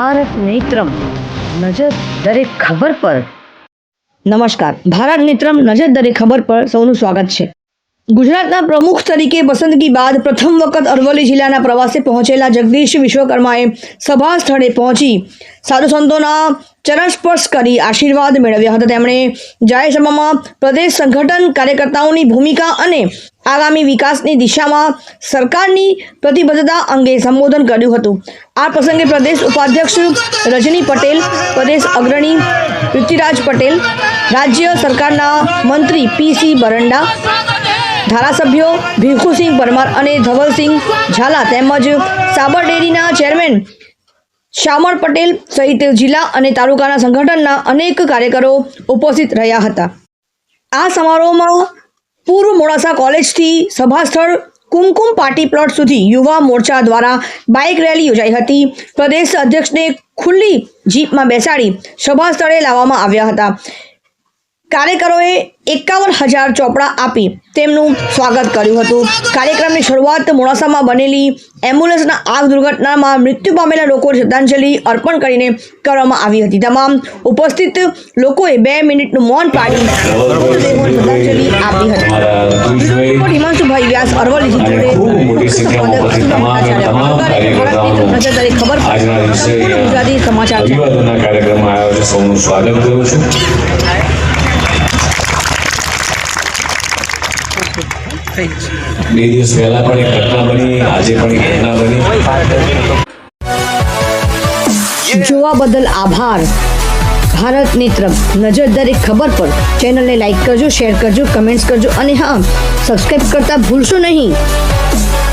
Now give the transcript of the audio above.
ભારત નેત્રમ, નજર દરેક ખબર પર. નમસ્કાર. ભારત નેત્રમ, નજર દરેક ખબર પર સૌનું સ્વાગત છે. ગુજરાતના પ્રમુખ તરીકે પસંદગી બાદ પ્રથમ વખત અરવલ્લી જિલ્લાના પ્રવાસે પહોંચેલા જગદીશ વિશ્વકર્માએ સભા સ્થળે પહોંચી સાધુ સંતોના ચરણ સ્પર્શ કરી આશીર્વાદ મેળવ્યા હતા. તેમણે જાહેર સભામાં પ્રદેશ સંગઠન કાર્યકર્તાઓની ભૂમિકા અને આગામી વિકાસની દિશામાં સરકારની પ્રતિબદ્ધતા અંગે સંબોધન કર્યું હતું. આ પ્રસંગે પ્રદેશ ઉપાધ્યક્ષ રજની પટેલ, પ્રદેશ અગ્રણી પૃથ્વીરાજ પટેલ, રાજ્ય સરકારના મંત્રી પીસી બરંડા, ધારાસભ્યો ભીખુસિંહ પરમાર અને ધવલસિંહ ઝાલા તેમજ સાબર ડેરીના ચેરમેન શ્યામળ પટેલ સહિત જિલ્લા અને તાલુકાના સંગઠનના અનેક કાર્યકરો ઉપસ્થિત રહ્યા હતા. આ સમારોહમાં પૂર્વ મોડાસા કોલેજથી સભા સ્થળ કુમકુમ પાર્ટી પ્લોટ સુધી યુવા મોરચા દ્વારા બાઇક રેલી યોજાઈ હતી પ્રદેશ અધ્યક્ષને ખુલ્લી જીપમાં બેસાડી સભાસ્થળે લાવવામાં આવ્યા હતા કાર્યકરોએ એકાવન હજાર ચોપડા આપી તેમનું સ્વાગત કર્યું હતું કાર્યક્રમની શરૂઆત મોડાસામાં બનેલી એમ્બ્યુલન્સના આગ દુર્ઘટનામાં મૃત્યુ પામેલા લોકોને શ્રદ્ધાંજલિ અર્પણ કરીને કરવામાં આવી હતી તમામ ઉપસ્થિત લોકોએ બે મિનિટનું મૌન પાડી શ્રદ્ધાંજલિ ઉપસ્થિત તમામ તમામ કાર્યકર્તાઓનું નજર દરેક ખબર પર. આજના દિવસે સંપૂર્ણ ગુજરાતી સમાચાર છે. અભિવાદનના કાર્યક્રમમાં આવ્યો છે સૌનું સ્વાગત કરું છું બે દિવસ પહેલા પણ એક ઘટના બની આજે પણ એક ઘટના બની જોવા બદલ આભાર ભારતની તરફ નજર દરેક ખબર પર ચેનલને લાઈક કરજો શેર કરજો કમેન્ટ્સ કરજો અને હા સબસ્ક્રાઇબ કરતા ભૂલશો નહીં